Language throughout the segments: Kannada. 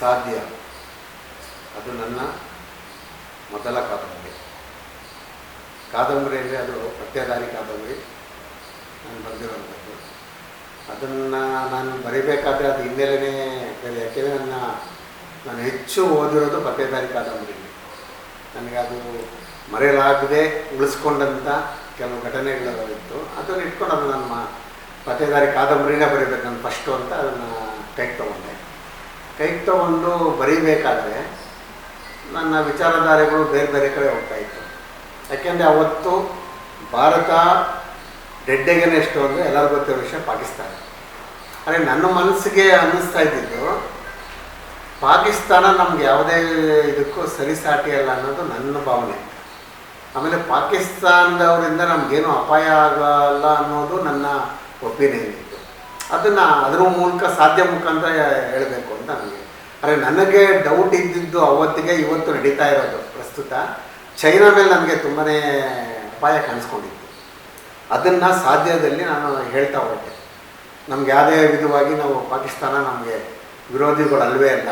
ಸಾಧ್ಯ. ಅದು ನನ್ನ ಮೊದಲ ಕಾದಂಬರಿ. ಕಾದಂಬರಿ ಅಂದರೆ ಅದು ಪತ್ತೆದಾರಿ ಕಾದಂಬರಿ. ನಾನು ಬರೆದಿರುವಂಥದ್ದು. ಅದನ್ನು ನಾನು ಬರೀಬೇಕಾದ್ರೆ ಅದು ಹಿನ್ನೆಲೆನೇ ಬೇರೆ, ಯಾಕೆಂದರೆ ನನ್ನ, ನಾನು ಹೆಚ್ಚು ಓದಿರೋದು ಪತ್ತೆದಾರಿ ಕಾದಂಬರಿ. ನನಗೆ ಅದು ಮರೆಯಲಾಗದೆ ಉಳಿಸ್ಕೊಂಡಂಥ ಕೆಲವು ಘಟನೆಗಳು ಇತ್ತು ಅದನ್ನು ಇಟ್ಕೊಂಡು ಅದು ನಮ್ಮ ಪತ್ತೆದಾರಿ ಕಾದಂಬರಿನೇ ಬರೀಬೇಕು ನಾನು ಫಸ್ಟು ಅಂತ ಅದನ್ನು ಟೈಕ್ ತೊಗೊಂಡೆ. ಕೈಗೆ ತಗೊಂಡು ಬರೀಬೇಕಾದ್ರೆ ನನ್ನ ವಿಚಾರಧಾರೆಗಳು ಬೇರೆ ಬೇರೆ ಕಡೆ ಹೋಗ್ತಾ ಇತ್ತು. ಯಾಕೆಂದರೆ ಅವತ್ತು ಭಾರತ ಡೆಡ್ಡೆಗೆನೆಷ್ಟು ಅಂದರೆ ಎಲ್ಲರಿಗೂ ಗೊತ್ತಿರೋ ವಿಷಯ ಪಾಕಿಸ್ತಾನ. ಆದರೆ ನನ್ನ ಮನಸ್ಸಿಗೆ ಅನ್ನಿಸ್ತಾ ಇದ್ದಿದ್ದು ಪಾಕಿಸ್ತಾನ ನಮ್ಗೆ ಯಾವುದೇ ಇದಕ್ಕೂ ಸರಿಸಾಟಿ ಅಲ್ಲ ಅನ್ನೋದು ನನ್ನ ಭಾವನೆ. ಆಮೇಲೆ ಪಾಕಿಸ್ತಾನದವರಿಂದ ನಮಗೇನು ಅಪಾಯ ಆಗಲ್ಲ ಅನ್ನೋದು ನನ್ನ ಒಪಿನಿಯನ್. ಅದನ್ನು ಅದರ ಮೂಲಕ ಸಾಧ್ಯ ಮುಖಾಂತರ ಹೇಳಬೇಕು ಅಂತ ನನಗೆ. ಆದರೆ ನನಗೆ ಡೌಟ್ ಇದ್ದಿದ್ದು ಅವತ್ತಿಗೆ ಇವತ್ತು ನಡೀತಾ ಇರೋದು ಪ್ರಸ್ತುತ. ಚೈನಾ ಮೇಲೆ ನನಗೆ ತುಂಬಾ ಅಪಾಯ ಕಾಣಿಸ್ಕೊಂಡಿತ್ತು. ಅದನ್ನು ಸಾಧ್ಯದಲ್ಲಿ ನಾನು ಹೇಳ್ತಾ ಹೊರಟೆ ನಮ್ಗೆ ಯಾವುದೇ ವಿಧವಾಗಿ ನಾವು ಪಾಕಿಸ್ತಾನ ನಮಗೆ ವಿರೋಧಿಗಳು ಅಲ್ವೇ ಅಲ್ಲ,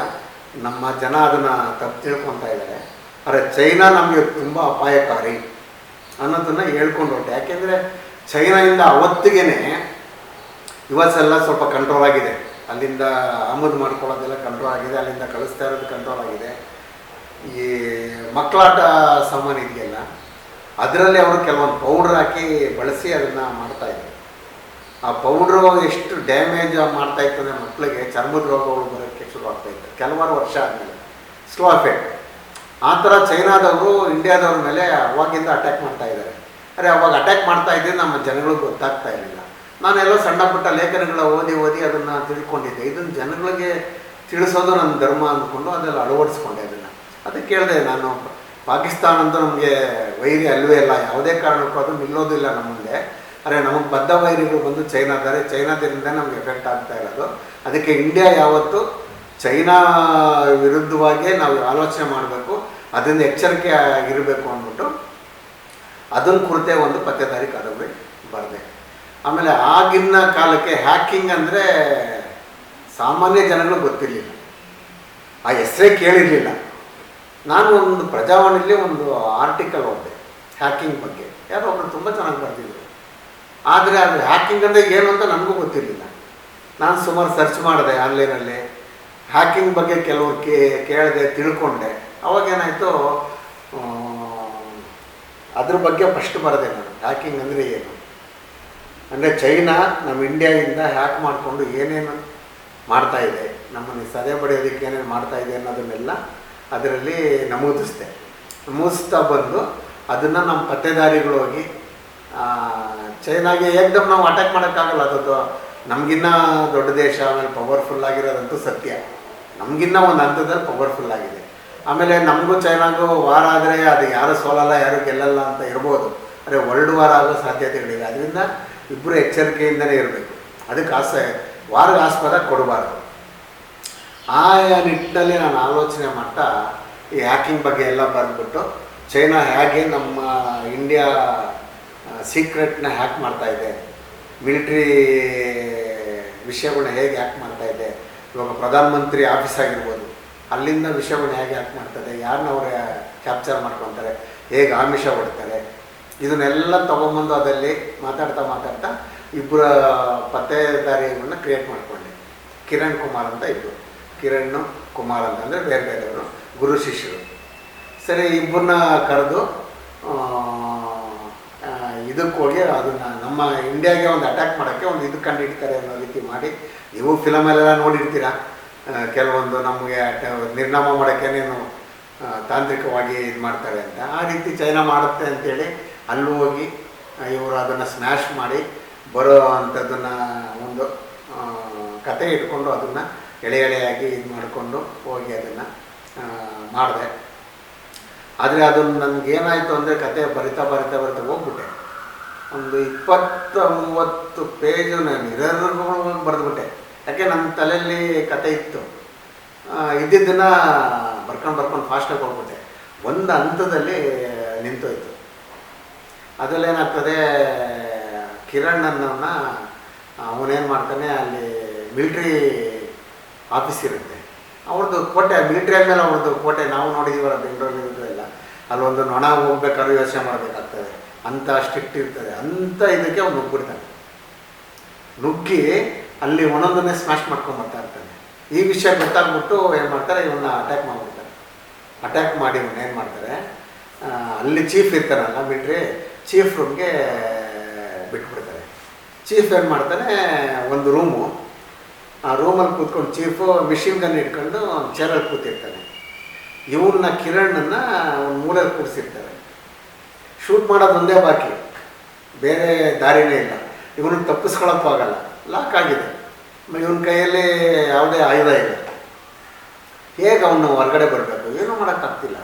ನಮ್ಮ ಜನ ಅದನ್ನು ತಪ್ಪು ತಿಳ್ಕೊತಾ ಇದ್ದಾರೆ. ಆದರೆ ಚೈನಾ ನಮಗೆ ತುಂಬ ಅಪಾಯಕಾರಿ ಅನ್ನೋದನ್ನು ಹೇಳ್ಕೊಂಡು ಹೊರಟೆ ಯಾಕೆಂದರೆ ಚೈನಾದಿಂದ ಅವತ್ತಿಗೇ ಇವತ್ತೆಲ್ಲ ಸ್ವಲ್ಪ ಕಂಟ್ರೋಲ್ ಆಗಿದೆ. ಅಲ್ಲಿಂದ ಆಮದು ಮಾಡ್ಕೊಳ್ಳೋದೆಲ್ಲ ಕಂಟ್ರೋಲ್ ಆಗಿದೆ. ಅಲ್ಲಿಂದ ಕಳಿಸ್ತಾ ಇರೋದು ಕಂಟ್ರೋಲ್ ಆಗಿದೆ. ಈ ಮಕ್ಕಳಾಟ ಸಾಮಾನು ಇದೆಯಲ್ಲ, ಅದರಲ್ಲಿ ಅವರು ಕೆಲವೊಂದು ಪೌಡ್ರ್ ಹಾಕಿ ಬಳಸಿ ಅದನ್ನು ಮಾಡ್ತಾಯಿದ್ರು ಆ ಪೌಡ್ರು ಎಷ್ಟು ಡ್ಯಾಮೇಜ್ ಮಾಡ್ತಾ ಇತ್ತು ಅಂದರೆ ಮಕ್ಕಳಿಗೆ ಚರ್ಮದ ರೋಗಗಳು ಬರೋಕ್ಕೆ ಶುರು ಆಗ್ತಾ ಇತ್ತು. ಕೆಲವಾರು ವರ್ಷ ಆದಮೇಲೆ. ಸ್ಲೋ ಎಫೆಕ್ಟ್ ಆ ಥರ ಚೈನಾದವರು, ಇಂಡಿಯಾದವ್ರ ಮೇಲೆ ಅವಾಗಿಂದ ಅಟ್ಯಾಕ್ ಮಾಡ್ತಾ ಇದ್ದಾರೆ. ಅರೆ, ಅವಾಗ ಅಟ್ಯಾಕ್ ಮಾಡ್ತಾ ಇದ್ದರೆ ನಮ್ಮ ಜನಗಳಿಗೆ ಗೊತ್ತಾಗ್ತಾ ಇರಲಿಲ್ಲ. ನಾನೆಲ್ಲೋ ಸಣ್ಣ ಪುಟ್ಟ ಲೇಖನಗಳ ಓದಿ ಓದಿ ಅದನ್ನು ತಿಳ್ಕೊಂಡಿದ್ದೆ. ಇದನ್ನು ಜನಗಳಿಗೆ ತಿಳಿಸೋದು ನನ್ನ ಧರ್ಮ ಅಂದ್ಕೊಂಡು ಅದೆಲ್ಲ ಅಳವಡಿಸ್ಕೊಂಡೆ ಅದನ್ನು. ಅದಕ್ಕೆ ಕೇಳಿದೆ ನಾನು, ಪಾಕಿಸ್ತಾನ ಅಂತ ನಮಗೆ ವೈರಿ ಅಲ್ವೇ ಇಲ್ಲ. ಯಾವುದೇ ಕಾರಣಕ್ಕೂ ಅದು ನಿಲ್ಲೋದಿಲ್ಲ ನಮ್ಮ ಮುಂದೆ. ಆದರೆ ನಮಗೆ ಬದ್ಧ ವೈರಿಗಳು ಬಂದು ಚೈನಾದಾರೆ. ಚೈನಾದಿಂದ ನಮ್ಗೆ ಎಫೆಕ್ಟ್ ಆಗ್ತಾ ಇರೋದು. ಅದಕ್ಕೆ ಇಂಡಿಯಾ ಯಾವತ್ತು ಚೈನಾ ವಿರುದ್ಧವಾಗಿ ನಾವು ಆಲೋಚನೆ ಮಾಡಬೇಕು. ಅದರಿಂದ ಎಚ್ಚರಿಕೆ ಆಗಿರಬೇಕು ಅಂದ್ಬಿಟ್ಟು ಅದನ್ನು ಕುರಿತೇ ಒಂದು ಪತ್ತೆದಾರಿ ಕಾದಂಬರಿ. ಆಮೇಲೆ ಆಗಿನ ಕಾಲಕ್ಕೆ ಹ್ಯಾಕಿಂಗ್ ಅಂದರೆ ಸಾಮಾನ್ಯ ಜನಗಳು ಗೊತ್ತಿರಲಿಲ್ಲ. ಆ ಹೆಸರೇ ಕೇಳಿರಲಿಲ್ಲ. ನಾನು ಒಂದು ಪ್ರಜಾವಾಣಿಯಲ್ಲಿ ಒಂದು ಆರ್ಟಿಕಲ್ ಓದಿದೆ ಹ್ಯಾಕಿಂಗ್ ಬಗ್ಗೆ. ಯಾರೋ ಒಬ್ಬರು ತುಂಬ ಚೆನ್ನಾಗಿ ಬರ್ತಿದ್ರು ಆದರೆ ಅದು ಹ್ಯಾಕಿಂಗ್ ಅಂದರೆ ಏನು ಅಂತ ನನಗೂ ಗೊತ್ತಿರಲಿಲ್ಲ. ನಾನು ಸುಮಾರು ಸರ್ಚ್ ಮಾಡಿದೆ ಆನ್ಲೈನಲ್ಲಿ ಹ್ಯಾಕಿಂಗ್ ಬಗ್ಗೆ ಕೆಲವ್ರು ಕೇ, ಕೇಳಿದೆ, ತಿಳ್ಕೊಂಡೆ. ಅವಾಗೇನಾಯಿತು ಅದ್ರ ಬಗ್ಗೆ ಫಸ್ಟ್ ಬರದೆ ನಾನು. ಹ್ಯಾಕಿಂಗ್ ಅಂದರೆ ಏನು? ಅಂದರೆ ಚೈನಾ ನಮ್ಮ ಇಂಡಿಯಾದಿಂದ ಹ್ಯಾಕ್ ಮಾಡಿಕೊಂಡು ಏನೇನು ಇದೆ, ನಮ್ಮನ್ನು ಸದೆ ಬಡಿಯೋದಕ್ಕೆ ಏನೇನು ಇದೆ ಅನ್ನೋದನ್ನೆಲ್ಲ ಅದರಲ್ಲಿ ನಮೂದಿಸಿದೆ. ನಮೂದಿಸ್ತಾ ಬಂದು ಅದನ್ನು ನಮ್ಮ ಪತ್ತೆದಾರಿಗಳು ಹೋಗಿ ಚೈನಾಗೆ ಏಕ್ದಮ್ ನಾವು ಅಟ್ಯಾಕ್ ಮಾಡೋಕ್ಕಾಗಲ್ಲ ಅದದ್ದು ನಮಗಿನ್ನ ದೊಡ್ಡ ದೇಶ, ಆಮೇಲೆ ಪವರ್ಫುಲ್ ಆಗಿರೋದಂತೂ ಸತ್ಯ. ನಮಗಿನ್ನ ಒಂದು ಹಂತದಲ್ಲಿ ಪವರ್ಫುಲ್ ಆಗಿದೆ. ಆಮೇಲೆ ನಮಗೂ ಚೈನಾಗೂ ವಾರ ಆದರೆ ಅದು ಯಾರು ಸೋಲಲ್ಲ, ಯಾರು ಗೆಲ್ಲಲ್ಲ ಅಂತ ಇರ್ಬೋದು. ಅಂದರೆ ವರ್ಲ್ಡ್ ವಾರ್ ಆಗೋ ಸಾಧ್ಯತೆಗಳಿದೆ ಅದರಿಂದ ಇಬ್ಬರು ಎಚ್ಚರಿಕೆಯಿಂದಲೇ ಇರಬೇಕು. ಅದಕ್ಕೆ ಆಸೆ ವಾರದ ಆಸ್ಪದ ಕೊಡಬಾರ್ದು. ಆಯಾ ನಿಟ್ಟಿನಲ್ಲಿ ನಾನು ಆಲೋಚನೆ ಮಾಡ್ತಾ, ಈ ಹ್ಯಾಕಿಂಗ್ ಬಗ್ಗೆ ಎಲ್ಲ ಬರೆದ್ಬಿಟ್ಟು ಚೈನಾ ಹೇಗೆ ನಮ್ಮ ಇಂಡಿಯಾ ಸೀಕ್ರೆಟ್ನ ಹ್ಯಾಕ್ ಮಾಡ್ತಾ ಇದೆ, ಮಿಲಿಟ್ರಿ ವಿಷಯಗಳನ್ನ ಹೇಗೆ ಹ್ಯಾಕ್ ಮಾಡ್ತಾ ಇದೆ, ಇವಾಗ ಪ್ರಧಾನಮಂತ್ರಿ ಆಫೀಸ್ ಆಗಿರ್ಬೋದು, ಅಲ್ಲಿಂದ ವಿಷಯಗಳನ್ನ ಹೇಗೆ ಹ್ಯಾಕ್ ಮಾಡ್ತದೆ ಯಾರನ್ನ ಅವರೇ ಕ್ಯಾಪ್ಚರ್ ಮಾಡ್ಕೊತಾರೆ, ಹೇಗೆ ಆಮಿಷ ಹೊಡ್ತಾರೆ ಇದನ್ನೆಲ್ಲ ತೊಗೊಂಬಂದು ಅದಲ್ಲಿ ಮಾತಾಡ್ತಾ ಮಾತಾಡ್ತಾ ಇಬ್ಬರ ಪತ್ತೆದಾರಿಯನ್ನು ಕ್ರಿಯೇಟ್ ಮಾಡಿಕೊಂಡೆ. ಕಿರಣ್ ಕುಮಾರ್ ಅಂತ ಇಬ್ಬರು ಕಿರಣ್ ಕುಮಾರ್ ಅಂತ ಅಂದರೆ ಬೇರೆ ಬೇರೆಯವರು. ಗುರು ಶಿಷ್ಯರು. ಸರಿ, ಇಬ್ಬರನ್ನ ಕರೆದು ಇದಕ್ಕೆ ಹೋಗಿ ಅದನ್ನು ನಮ್ಮ ಇಂಡಿಯಾಗೆ ಒಂದು ಅಟ್ಯಾಕ್ ಮಾಡೋಕ್ಕೆ ಒಂದು ಇದು ಕಂಡು ಹಿಡಿತಾರೆ ಅನ್ನೋ ರೀತಿ ಮಾಡಿ. ನೀವು ಫಿಲಮಲ್ಲೆಲ್ಲ ನೋಡಿರ್ತೀರ? ಕೆಲವೊಂದು ನಮಗೆ ನಿರ್ನಾಮ ಮಾಡೋಕ್ಕೇನೇನು ತಾಂತ್ರಿಕವಾಗಿ ಇದು ಮಾಡ್ತಾರೆ ಅಂತ. ಆ ರೀತಿ ಚೈನಾ ಮಾಡುತ್ತೆ ಅಂತೇಳಿ ಅಲ್ಲಿ ಹೋಗಿ ಇವರು ಅದನ್ನು ಸ್ಮ್ಯಾಶ್ ಮಾಡಿ ಬರೋ ಅಂಥದ್ದನ್ನು ಒಂದು ಕತೆ ಇಟ್ಕೊಂಡು ಅದನ್ನು ಎಳೆ ಎಳೆಯಾಗಿ ಇದು ಮಾಡಿಕೊಂಡು ಹೋಗಿ ಅದನ್ನು ಮಾಡಿದೆ. ಆದರೆ ಅದು ನನಗೆ ಏನಾಯಿತು ಅಂದರೆ ಕತೆ ಬರಿತಾ ಬರಿತಾ ಬರಿತಾ ಹೋಗ್ಬಿಟ್ಟೆ. ಒಂದು ಇಪ್ಪತ್ತು ಮೂವತ್ತು ಪೇಜು ನಾನು ಇರೋದ್ರಿಗೂ ಬರೆದ್ಬಿಟ್ಟೆ. ಯಾಕೆ ನನ್ನ ತಲೆಯಲ್ಲಿ ಕತೆ ಇತ್ತು? ಇದ್ದಿದ್ದನ್ನು ಬರ್ಕೊಂಡು ಬರ್ಕೊಂಡು ಫಾಸ್ಟಾಗಿ ಹೋಗ್ಬಿಟ್ಟೆ. ಒಂದು ಹಂತದಲ್ಲಿ ನಿಂತೋಯ್ತು. ಅದರಲ್ಲಿ ಏನಾಗ್ತದೆ ಕಿರಣ್ ಅನ್ನೋನ್ನ ಅವನೇನು ಮಾಡ್ತಾನೆ, ಅಲ್ಲಿ ಮಿಲ್ಟ್ರಿ ಆಫೀಸ್ ಇರುತ್ತೆ. ಅವ್ರದ್ದು ಕೋಟೆ, ಮಿಲಿಟ್ರಿ ಆದಮೇಲೆ ಅವ್ರದ್ದು ಕೋಟೆ, ನಾವು ನೋಡಿದೀವಲ್ಲ ಬೆಂಗಳೂರಲ್ಲಿ ಎಲ್ಲ. ಅಲ್ಲೊಂದು ನೊಣ ಹೋಗ್ಬೇಕಾದ್ರೂ ಯೋಚನೆ ಮಾಡಬೇಕಾಗ್ತದೆ. ಅಂಥ ಸ್ಟ್ರಿಕ್ಟ್ ಇರ್ತದೆ. ಅಂಥ ಇದಕ್ಕೆ ಅವ್ನು ನುಗ್ಗಿಬಿಡ್ತಾನೆ. ನುಗ್ಗಿ ಅಲ್ಲಿ ಒಂದೊಂದನ್ನೇ ಸ್ಮ್ಯಾಶ್ ಮಾಡ್ಕೊಂಡು ಬರ್ತಾ ಇರ್ತಾನೆ. ಈ ವಿಷಯ ಗೊತ್ತಾಗ್ಬಿಟ್ಟು ಏನು ಮಾಡ್ತಾರೆ ಇವನ್ನ ಅಟ್ಯಾಕ್ ಮಾಡಿಬಿಡ್ತಾರೆ. ಅಟ್ಯಾಕ್ ಮಾಡಿ ಇವನ್ನ ಏನು ಮಾಡ್ತಾರೆ ಅಲ್ಲಿ ಚೀಫ್ ಇರ್ತಾರಲ್ಲ ಮಿಲ್ಟ್ರಿ ಚೀಫ್ ರೂಮ್ಗೆ ಬಿಟ್ಬಿಡ್ತಾರೆ. ಚೀಫ್ ಏನು ಮಾಡ್ತಾನೆ, ಒಂದು ರೂಮು ಆ ರೂಮಲ್ಲಿ ಕೂತ್ಕೊಂಡು ಚೀಫು ಮಿಷಿನ್ ಗನ್ ಇಟ್ಕೊಂಡು ಚೇರಲ್ಲಿ ಕೂತಿರ್ತಾನೆ. ಇವನ್ನ ಕಿರಣನ್ನು ಒಂದು ಮೂಲೆಯಲ್ಲಿ ಕೂರಿಸಿರ್ತಾರೆ. ಶೂಟ್ ಮಾಡೋದು ಒಂದೇ ಬಾಕಿ. ಬೇರೆ ದಾರಿನೇ ಇಲ್ಲ. ಇವನಿಗೆ ತಪ್ಪಿಸ್ಕೊಳಕ್ಕೂ ಆಗಲ್ಲ. ಲಾಕ್ ಆಗಿದೆ. ಇವನ ಕೈಯಲ್ಲಿ ಯಾವುದೇ ಆಯುಧ ಇಲ್ಲ. ಹೇಗೆ ಅವನು ಹೊರಗಡೆ ಬರಬೇಕು? ಏನೂ ಮಾಡೋಕ್ಕಾಗ್ತಿಲ್ಲ.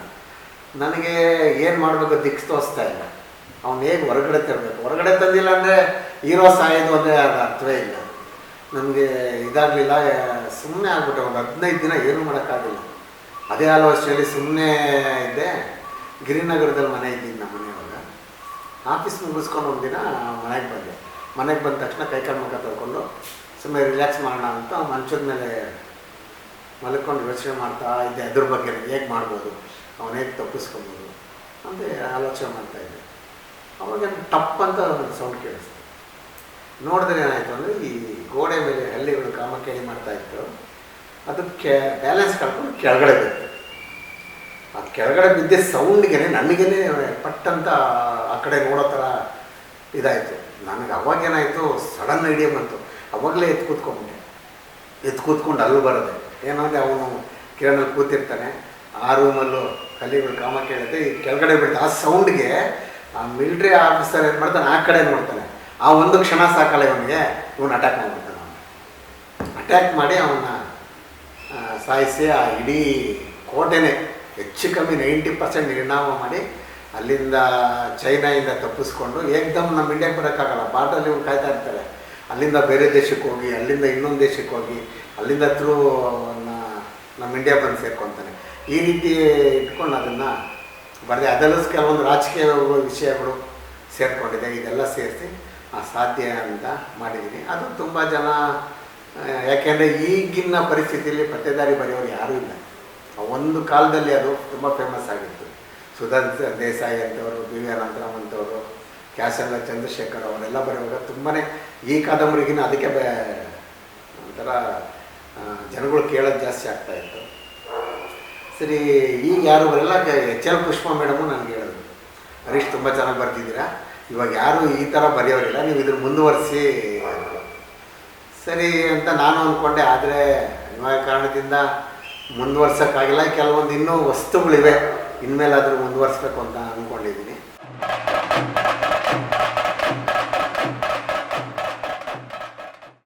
ನನಗೆ ಏನು ಮಾಡಬೇಕು ದಿಕ್ಸ್ ತೋರಿಸ್ತಾ ಇಲ್ಲ. ಅವನು ಹೇಗೆ ಹೊರಗಡೆ ತರಬೇಕು? ಹೊರಗಡೆ ತಂದಿಲ್ಲ ಅಂದರೆ ಹೀರೋ ಸಾಯೋದು ಅಂದರೆ ಅದು ಅರ್ಥವೇ ಇಲ್ಲ. ನಮಗೆ ಇದಾಗಲಿಲ್ಲ ಸುಮ್ಮನೆ ಆಗ್ಬಿಟ್ಟೆ. ಒಂದು ಹದಿನೈದು ದಿನ ಏನೂ ಮಾಡೋಕ್ಕಾಗಲ್ಲ. ಅದೇ ಆಲೋಚನೆಯಲ್ಲಿ ಸುಮ್ಮನೆ ಇದ್ದೆ. ಗಿರಿನಗರದಲ್ಲಿ ಮನೆ ಇದ್ದೀನಿ ನಮ್ಮ ಮನೆಯವಾಗ ಆಫೀಸ್ ಮುಗಿಸ್ಕೊಂಡು ಒಂದಿನ ಮನೆಗೆ ಬಂದೆ. ಮನೆಗೆ ಬಂದ ತಕ್ಷಣ ಕೈಕಾಲು ಮುಖ ತೊಳ್ಕೊಂಡು ಸುಮ್ಮನೆ ರಿಲ್ಯಾಕ್ಸ್ ಮಾಡೋಣ ಅಂತ ಮಂಚದ ಮೇಲೆ ಮಲ್ಕೊಂಡು ಯೋಚನೆ ಮಾಡ್ತಾ ಇದ್ದೆ. ಅದ್ರ ಬಗ್ಗೆ ಹೇಗೆ ಮಾಡ್ಬೋದು? ಅವನು ಹೇಗೆ ತಪ್ಪಿಸ್ಕೊಬೋದು? ಅಂತ ಆಲೋಚನೆ ಮಾಡ್ತಾ ಇದ್ದೆ. ಅವಾಗ ಟಪ್ ಅಂತ ಒಂದು ಸೌಂಡ್ ಕೇಳಿಸ್ತು. ನೋಡಿದ್ರೆ ಏನಾಯಿತು ಅಂದರೆ ಈ ಗೋಡೆ ಮೇಲೆ ಹಳ್ಳಿಗಳು ಮಾಡ್ತಾ ಇತ್ತು. ಕೆ ಬ್ಯಾಲೆನ್ಸ್ ಕಳ್ಕೊಂಡು ಕೆಳಗಡೆ ಬಿತ್ತು. ಅದು ಕೆಳಗಡೆ ಬಿದ್ದ ಸೌಂಡ್ಗೆ ನನಗೇನೆ ಪಟ್ಟಂತ ಆ ಕಡೆ ನೋಡೋ ಥರ ಇದಾಯಿತು. ನನಗೆ ಅವಾಗೇನಾಯಿತು ಸಡನ್ ಐಡಿಯಾ ಬಂತು. ಅವಾಗಲೇ ಎತ್ತು ಕೂತ್ಕೊಂಡ್ಬಿಟ್ಟೆ. ಎತ್ತು ಕೂತ್ಕೊಂಡು ಅಲ್ಲಿ ಬರೋದೆ. ಏನಂದರೆ ಅವನು ಕಿರಣಲ್ಲಿ ಕೂತಿರ್ತಾನೆ. ಆ ರೂಮಲ್ಲೂ ಕಲ್ಲಿಗಳು ಕಾಮ ಕೇಳುತ್ತೆ ಈ ಕೆಳಗಡೆ ಬಿಡ್ತು ಆ ಸೌಂಡ್ಗೆ ಆ ಮಿಲ್ಟ್ರಿ ಆಫೀಸರ್ ಏನು ಮಾಡ್ತಾನೆ? ಆ ಕಡೆ ನೋಡ್ತಾನೆ. ಆ ಒಂದು ಕ್ಷಣ ಸಾಕಲ್ಲ ಇವನಿಗೆ, ಇವನು ಅಟ್ಯಾಕ್ ಮಾಡಿಬಿಡ್ತಾನೆ ಅವನು. ಅಟ್ಯಾಕ್ ಮಾಡಿ ಅವನ್ನ ಸಾಯಿಸಿ ಆ ಇಡೀ ಕೋಟೆನೇ ಹೆಚ್ಚು ಕಮ್ಮಿ ನೈಂಟಿ ಪರ್ಸೆಂಟ್ ನಿರ್ಣಾಮ ಮಾಡಿ ಅಲ್ಲಿಂದ ಚೈನಾಯಿಂದ ತಪ್ಪಿಸ್ಕೊಂಡು ಏಕ್ದಮ್ ನಮ್ಮ ಇಂಡಿಯಾಗೆ ಬರೋಕ್ಕಾಗಲ್ಲ. ಬಾರ್ಡ್ರಲ್ಲಿ ಇವ್ರು ಕಾಯ್ತಾ ಇರ್ತಾರೆ. ಅಲ್ಲಿಂದ ಬೇರೆ ದೇಶಕ್ಕೆ ಹೋಗಿ, ಅಲ್ಲಿಂದ ಇನ್ನೊಂದು ದೇಶಕ್ಕೆ ಹೋಗಿ, ಅಲ್ಲಿಂದ ಥ್ರೂ ನಮ್ಮ ಇಂಡಿಯಾ ಬಂದು ಸೇರ್ಕೊತಾನೆ. ಈ ರೀತಿ ಇಟ್ಕೊಂಡು ಅದನ್ನು ಬರೆದೆ ಅದರಲ್ಲೂ ಕೆಲವೊಂದು ರಾಜಕೀಯ ವಿಷಯಗಳು ಸೇರಿಕೊಂಡಿದೆ. ಇದೆಲ್ಲ ಸೇರಿಸಿ ಸಾಧ್ಯ ಅಂತ ಮಾಡಿದ್ದೀನಿ. ಅದು ತುಂಬ ಜನ ಆ, ಯಾಕೆಂದರೆ ಈಗಿನ ಪರಿಸ್ಥಿತಿಯಲ್ಲಿ ಪತ್ತೇದಾರಿ ಬರೆಯೋರು ಯಾರೂ ಇಲ್ಲ. ಆ ಒಂದು ಕಾಲದಲ್ಲಿ ಅದು ತುಂಬ ಫೇಮಸ್ ಆಗಿತ್ತು. ಸುಧಾಂತ ದೇಸಾಯಿ ಅಂತವರು ಬಿ ವಿ ಅನಂತರಾಮ್ ಅಂತವರು ಕ್ಯಾಶಂಗ ಚಂದ್ರಶೇಖರ್ ಅವರೆಲ್ಲ ಬರೆಯುವಾಗ ತುಂಬಾ ಈ ಕಾದಂಬರಿಗಿನ ಅದಕ್ಕೆ ಬೇ ಒಂಥರ ಜನಗಳು ಕೇಳೋದು ಜಾಸ್ತಿ ಆಗ್ತಾ ಇತ್ತು. ಸರಿ, ಈಗ ಯಾರು ಬರಲ್ಲ ಎಚ್ ಎಲ್ ಪುಷ್ಪ ಮೇಡಮು ನನಗೆ ಹೇಳಿದ್ರು. ಹರೀಶ್, ತುಂಬ ಚೆನ್ನಾಗಿ ಬರ್ತಿದ್ದೀರಾ? ಇವಾಗ ಯಾರು ಈ ಥರ ಬರೆಯೋರಿಲ್ಲ, ನೀವು ಇದ್ರ ಮುಂದುವರಿಸಿ. ಸರಿ ಅಂತ ನಾನು ಅಂದ್ಕೊಂಡೆ ಆದರೆ ಇವಾಗ ಕಾರಣದಿಂದ ಮುಂದುವರ್ಸೋಕ್ಕಾಗಿಲ್ಲ. ಕೆಲವೊಂದು ಇನ್ನೂ ವಸ್ತುಗಳಿವೆ, ಇನ್ಮೇಲಾದರೂ ಮುಂದುವರ್ಸ್ಬೇಕು ಅಂತ ಅಂದ್ಕೊಂಡಿದ್ದೀನಿ